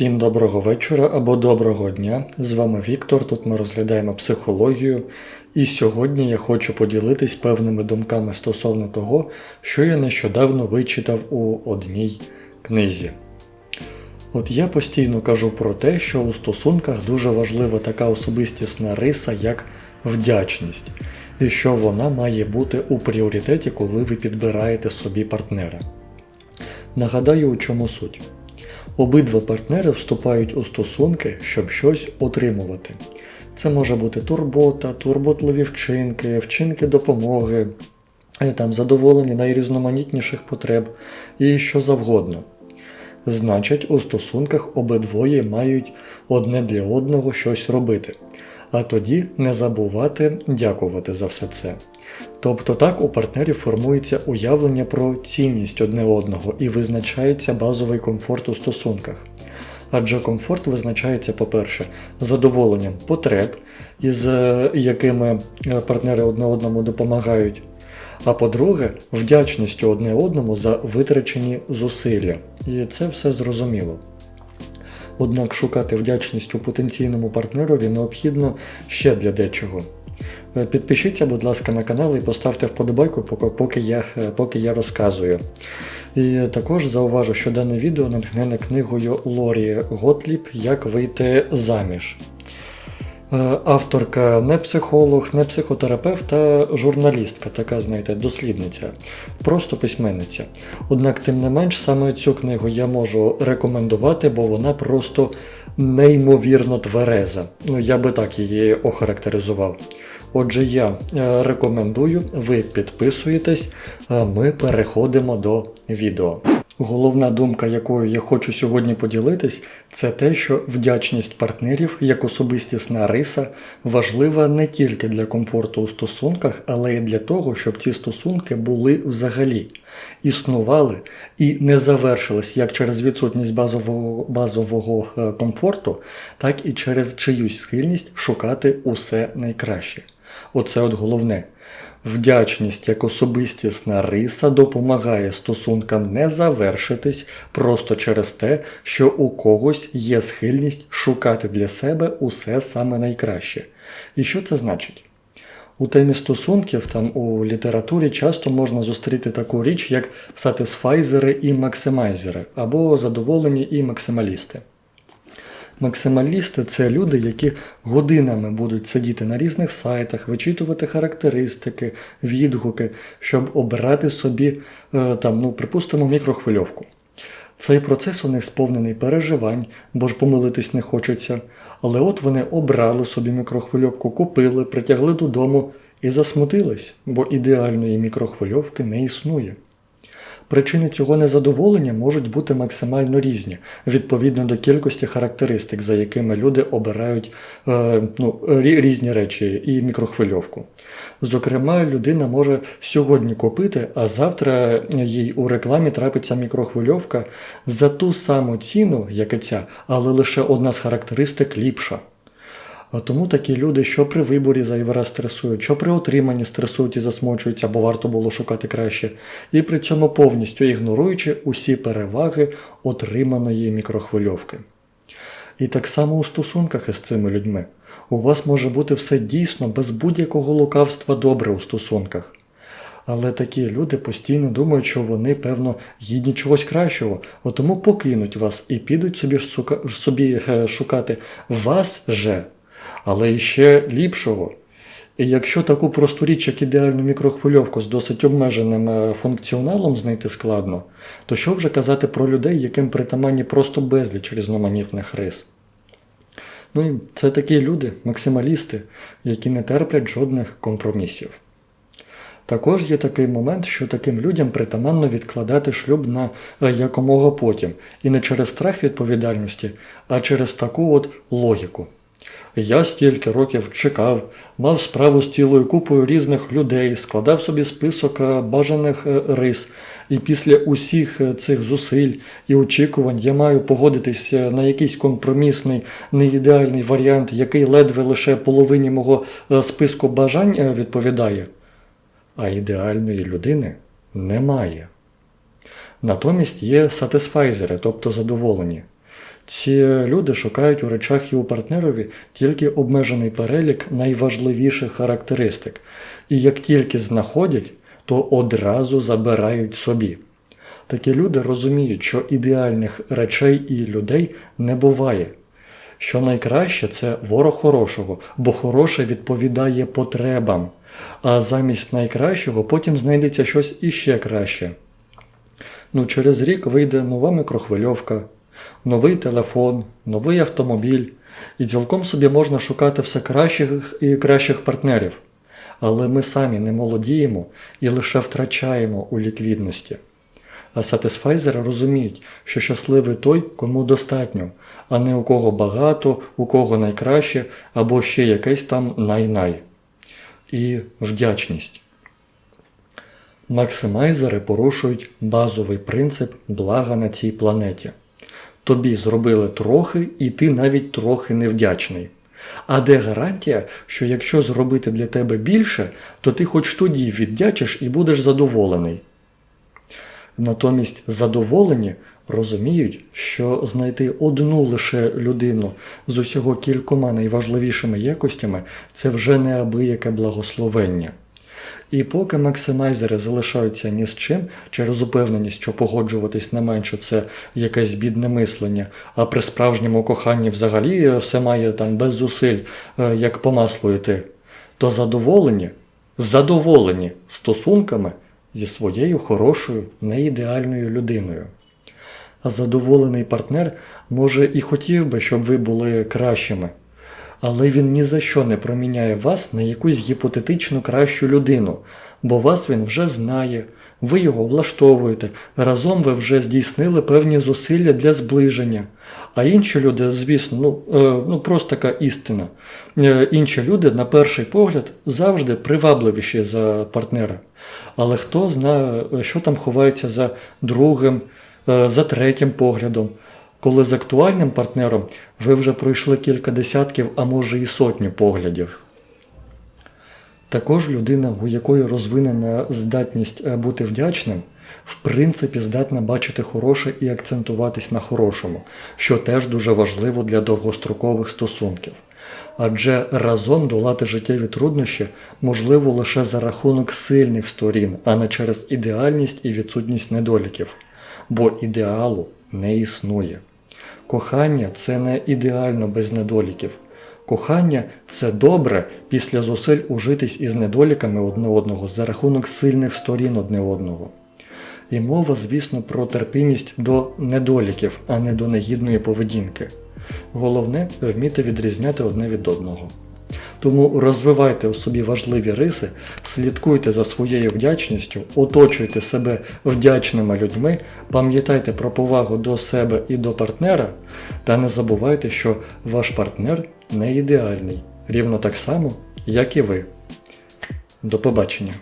Всім доброго вечора або доброго дня. З вами Віктор. Тут ми розглядаємо психологію. І сьогодні я хочу поділитись певними думками стосовно того, що я нещодавно вичитав у одній книзі. От я постійно кажу про те, що у стосунках дуже важлива така особистісна риса, як вдячність, і що вона має бути у пріоритеті, коли ви підбираєте собі партнера. Нагадаю, у чому суть. Обидва партнери вступають у стосунки, щоб щось отримувати. Це може бути турбота, турботливі вчинки, вчинки допомоги, е, там, задоволення найрізноманітніших потреб і що завгодно. Значить, у стосунках обидвоє мають одне для одного щось робити, а тоді не забувати дякувати за все це. Тобто так у партнерів формується уявлення про цінність одне одного і визначається базовий комфорт у стосунках. Адже комфорт визначається, по-перше, задоволенням потреб, із е, якими е, партнери одне одному допомагають. А по-друге, вдячністю одне одному за витрачені зусилля. І це все зрозуміло. Однак шукати вдячність у потенційному партнерові необхідно ще для дечого. Е, Підпишіться, будь ласка, на канал і поставте вподобайку, поки- я, е, поки я розказую. І також зауважу, що дане відео натхнене книгою Лорі Готліб Як вийти заміж. Е, Авторка не психолог, не психотерапевт, а журналістка, така, знаєте, дослідниця, просто письменниця. Однак, тим не менш, саме цю книгу я можу рекомендувати, бо вона просто неймовірно твереза. Ну, я би так її охарактеризував. Отже, я е, рекомендую, ви підписуєтесь, а ми переходимо до відео. Головна думка, якою я хочу сьогодні поділитись, це те, що вдячність партнерів як особистісна риса важлива не тільки для комфорту у стосунках, але й для того, щоб ці стосунки були взагалі, існували і не завершились як через відсутність базового, базового е, комфорту, так і через чиюсь схильність шукати усе найкраще. Оце от головне. Вдячність як особистісна риса допомагає стосункам не завершитись просто через те, що у когось є схильність шукати для себе усе саме найкраще. І що це значить? У темі стосунків там у літературі часто можна зустріти таку річ, як сатисфайзери і максимайзери, або задоволені і максималісти. Максималісти це люди, які годинами будуть сидіти на різних сайтах, вичитувати характеристики, відгуки, щоб обирати собі, е, там, ну, припустимо, мікрохвильовку. Цей процес у них сповнений переживань, бо ж помилитись не хочеться. Але от вони обрали собі мікрохвильовку, купили, притягли додому і засмутились, бо ідеальної мікрохвильовки не існує. Причини цього незадоволення можуть бути максимально різні, відповідно до кількості характеристик, за якими люди обирають е, ну, різні речі і мікрохвильовку. Зокрема, людина може сьогодні купити, а завтра їй у рекламі трапиться мікрохвильовка за ту саму ціну, як і ця, але лише одна з характеристик ліпша. Тому такі люди, що при виборі зайвий раз стресують, що при отриманні стресують і засмучуються, бо варто було шукати краще, і при цьому повністю ігноруючи усі переваги отриманої мікрохвильовки. І так само у стосунках із цими людьми. У вас може бути все дійсно без будь-якого лукавства добре у стосунках. Але такі люди постійно думають, що вони, певно, гідні чогось кращого, а тому покинуть вас і підуть собі, собі е, шукати вас же, але іще ліпшого. І якщо таку просту річ, як ідеальну мікрохвильовку з досить обмеженим е, функціоналом знайти складно, то що вже казати про людей, яким притаманні просто безліч різноманітних рис? Ну і це такі люди, максималісти, які не терплять жодних компромісів. Також є такий момент, що таким людям притаманно відкладати шлюб на е, якомога потім, і не через страх відповідальності, а через таку от логіку. Я стільки років чекав, мав справу з цілою купою різних людей, складав собі список е, бажаних е, рис, і після усіх е, цих зусиль і очікувань я маю погодитись на якийсь компромісний, неідеальний варіант, який ледве лише половині мого списку бажань відповідає. А ідеальної людини немає. Натомість є сатисфайзери, тобто задоволені. Ці люди шукають у речах і у партнерові тільки обмежений перелік найважливіших характеристик, і як тільки знаходять, то одразу забирають собі. Такі люди розуміють, що ідеальних речей і людей не буває. Що найкраще це ворог хорошого, бо хороше відповідає потребам, а замість найкращого потім знайдеться щось іще краще. Ну, через рік вийде нова мікрохвильовка, новий телефон, новий автомобіль, і цілком собі можна шукати все кращих і кращих партнерів. Але ми самі не молодіємо і лише втрачаємо у ліквідності. А сатисфайзери розуміють, що щасливий той, кому достатньо, а не у кого багато, у кого найкраще, або ще якесь там най-най. І вдячність. Максимайзери порушують базовий принцип блага на цій планеті. Тобі зробили трохи, і ти навіть трохи невдячний. А де гарантія, що якщо зробити для тебе більше, то ти хоч тоді віддячиш і будеш задоволений. Натомість задоволені розуміють, що знайти одну лише людину з усього кількома найважливішими якостями це вже неабияке благословення. І поки максимайзери залишаються ні з чим через упевненість, що погоджуватись на менше це якесь бідне мислення, а при справжньому коханні взагалі все має там без зусиль, е, як по маслу йти, то задоволені, задоволені стосунками зі своєю хорошою, неідеальною людиною. А задоволений партнер може і хотів би, щоб ви були кращими, але він ні за що не проміняє вас на якусь гіпотетичну кращу людину, бо вас він вже знає, ви його влаштовуєте, разом ви вже здійснили певні зусилля для зближення. А інші люди, звісно, ну, е, ну просто така істина. Е, інші люди, на перший погляд, завжди привабливіші за партнера. Але хто знає, що там ховається за другим, е, за третім поглядом. Коли з актуальним партнером ви вже пройшли кілька десятків, а може і сотню поглядів. Також людина, у якої розвинена здатність е, бути вдячним, в принципі здатна бачити хороше і акцентуватись на хорошому, що теж дуже важливо для довгострокових стосунків. Адже разом долати життєві труднощі можливо лише за рахунок сильних сторін, а не через ідеальність і відсутність недоліків. Бо ідеалу не існує. Кохання це не ідеально без недоліків. Кохання це добре після зусиль ужитись із недоліками одне одного за рахунок сильних сторін одне одного. І мова, звісно, про терпимість до недоліків, а не до негідної поведінки. Головне вміти відрізняти одне від одного. Тому розвивайте у собі важливі риси, слідкуйте за своєю вдячністю, оточуйте себе вдячними людьми, пам'ятайте про повагу до себе і до партнера, та не забувайте, що ваш партнер не ідеальний, рівно так само, як і ви. До побачення!